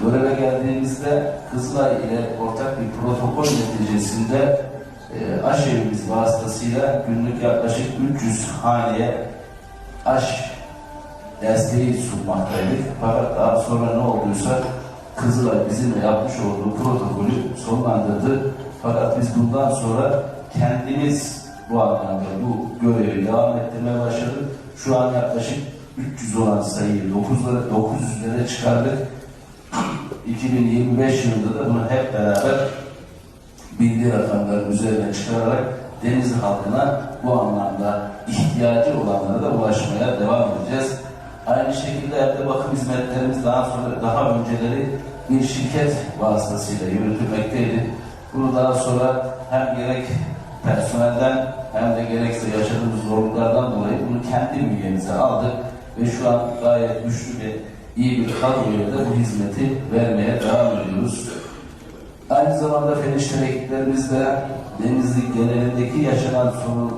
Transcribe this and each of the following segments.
Göreve geldiğimizde Kızılay ile ortak bir protokol neticesinde e, aşevimiz vasıtasıyla günlük yaklaşık 300 haneye aş desteği sunmaktaydık. Fakat daha sonra ne olduysa Kızılay bizimle yapmış olduğu protokolü sonlandırdı. Fakat biz bundan sonra kendimiz bu anlamda bu görevi devam ettirmeye başladık. Şu an yaklaşık 300 olan sayıyı 9'lara 900'lere çıkardık. 2025 yılında da bunu hep beraber bilgi rakamları üzerine çıkararak deniz halkına bu anlamda ihtiyacı olanlara da ulaşmaya devam edeceğiz. Aynı şekilde evde bakım hizmetlerimiz daha sonra daha önceleri bir şirket vasıtasıyla yürütülmekteydi. Bunu daha sonra hem gerek personelden hem de gerekse yaşadığımız zorluklardan dolayı bunu kendi bünyemize aldık ve şu an gayet güçlü ve iyi bir kadroyla da bu hizmeti vermeye devam ediyoruz. Aynı zamanda fen işleri ekiplerimizle Denizli genelindeki yaşanan sorun,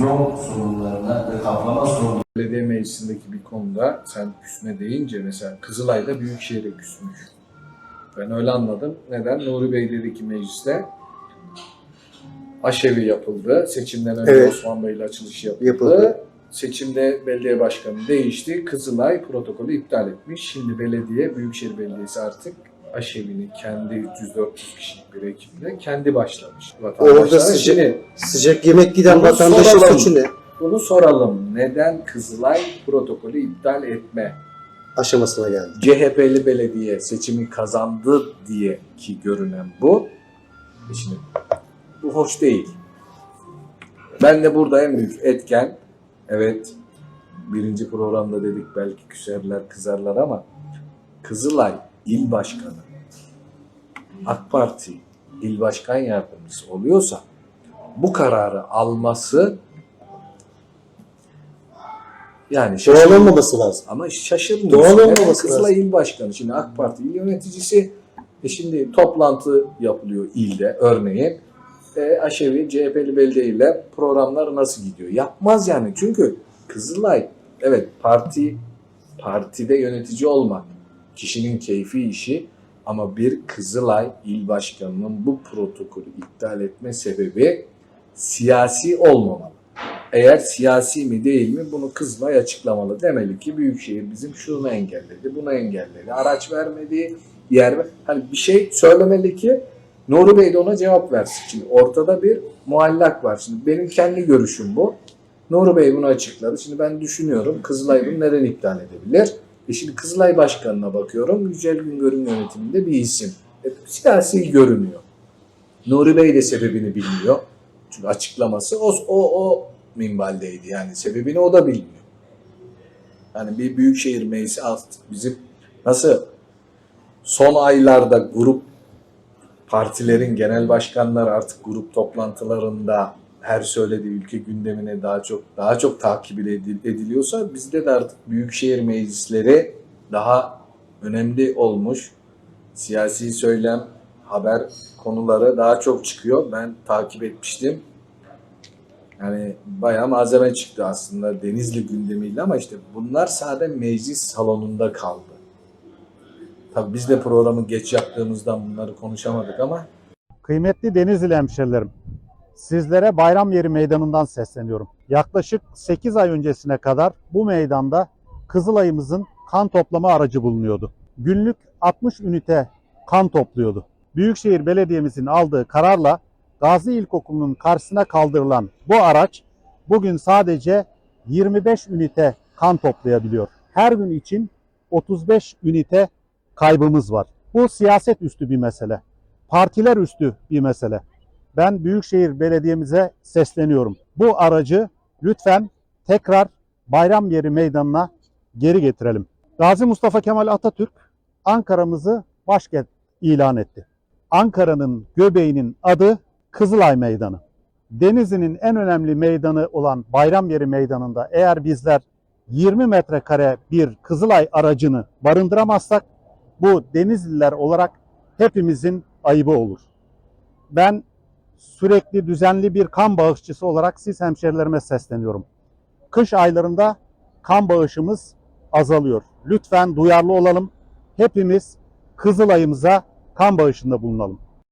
yol sorunlarına ve kaplama sorunlarına Belediye meclisindeki bir konuda sen küsme deyince mesela Kızılay'da Büyükşehir'e küsmüş. Ben öyle anladım. Neden? Nuri Bey'deki mecliste aşevi yapıldı. Seçimden önce Evet. Osman Bey ile açılış yapıldı. Yapıldı. Seçimde belediye başkanı değişti. Kızılay protokolü iptal etmiş. Şimdi belediye, Büyükşehir Belediyesi artık aşevini kendi 300-400 kişilik bir ekiple kendi başlamış. Orada sıcak- Sıcak yemek giden vatandaşın suçu ne? bunu soralım. Neden Kızılay protokolü iptal etme Aşamasına geldi. CHP'li belediye seçimi kazandı diye ki görünen bu. E Şimdi bu hoş değil. Ben de burada en büyük etken evet birinci programda dedik belki küserler kızarlar ama Kızılay il başkanı AK Parti il başkan yardımcısı oluyorsa bu kararı alması yani Doğal olmaması lazım. Ama şaşırmıyorsun. Doğal olmaması Kızılay İl Başkanı. Şimdi AK Parti il yöneticisi. E şimdi toplantı yapılıyor ilde örneğin. E, Aşevi CHP'li belediye ile programlar nasıl gidiyor? Yapmaz yani. Çünkü Kızılay evet parti partide yönetici olmak kişinin keyfi işi ama bir Kızılay il başkanının bu protokolü iptal etme sebebi siyasi olmamalı. Eğer siyasi mi değil mi bunu Kızılay açıklamalı. Demeli ki Büyükşehir bizim şunu engelledi, bunu engelledi, araç vermedi, yer ver. Hani bir şey söylemeli ki Nuri Bey de ona cevap versin. Şimdi ortada bir muallak var. Şimdi benim kendi görüşüm bu. Nuri Bey bunu açıkladı. Şimdi ben düşünüyorum Kızılay bunu neden iptal edebilir? E şimdi Kızılay Başkanı'na bakıyorum. Yücel Güngör'ün yönetiminde bir isim. E, siyasi görünüyor. Nuri Bey de sebebini bilmiyor. Çünkü açıklaması o, o, o minvaldeydi. Yani sebebini o da bilmiyor. Yani bir büyükşehir meclisi alt bizim nasıl son aylarda grup partilerin genel başkanları artık grup toplantılarında her söylediği ülke gündemine daha çok daha çok takip edil- ediliyorsa bizde de artık büyükşehir meclisleri daha önemli olmuş. Siyasi söylem, haber konuları daha çok çıkıyor. Ben takip etmiştim. Yani bayağı malzeme çıktı aslında Denizli gündemiyle ama işte bunlar sadece meclis salonunda kaldı. Tabii biz de programı geç yaptığımızdan bunları konuşamadık ama Kıymetli Denizli hemşerilerim, sizlere Bayram Yeri Meydanı'ndan sesleniyorum. Yaklaşık 8 ay öncesine kadar bu meydanda Kızılay'ımızın kan toplama aracı bulunuyordu. Günlük 60 ünite kan topluyordu. Büyükşehir Belediye'mizin aldığı kararla Gazi İlkokulu'nun karşısına kaldırılan bu araç bugün sadece 25 ünite kan toplayabiliyor. Her gün için 35 ünite kaybımız var. Bu siyaset üstü bir mesele partiler üstü bir mesele. Ben Büyükşehir Belediye'mize sesleniyorum. Bu aracı lütfen tekrar Bayram Yeri Meydanı'na geri getirelim. Gazi Mustafa Kemal Atatürk Ankara'mızı başkent ilan etti. Ankara'nın göbeğinin adı Kızılay Meydanı. Denizli'nin en önemli meydanı olan Bayram Yeri Meydanı'nda eğer bizler 20 metrekare bir Kızılay aracını barındıramazsak bu Denizliler olarak hepimizin ayıbı olur. Ben sürekli düzenli bir kan bağışçısı olarak siz hemşerilerime sesleniyorum. Kış aylarında kan bağışımız azalıyor. Lütfen duyarlı olalım. Hepimiz Kızılay'ımıza kan bağışında bulunalım.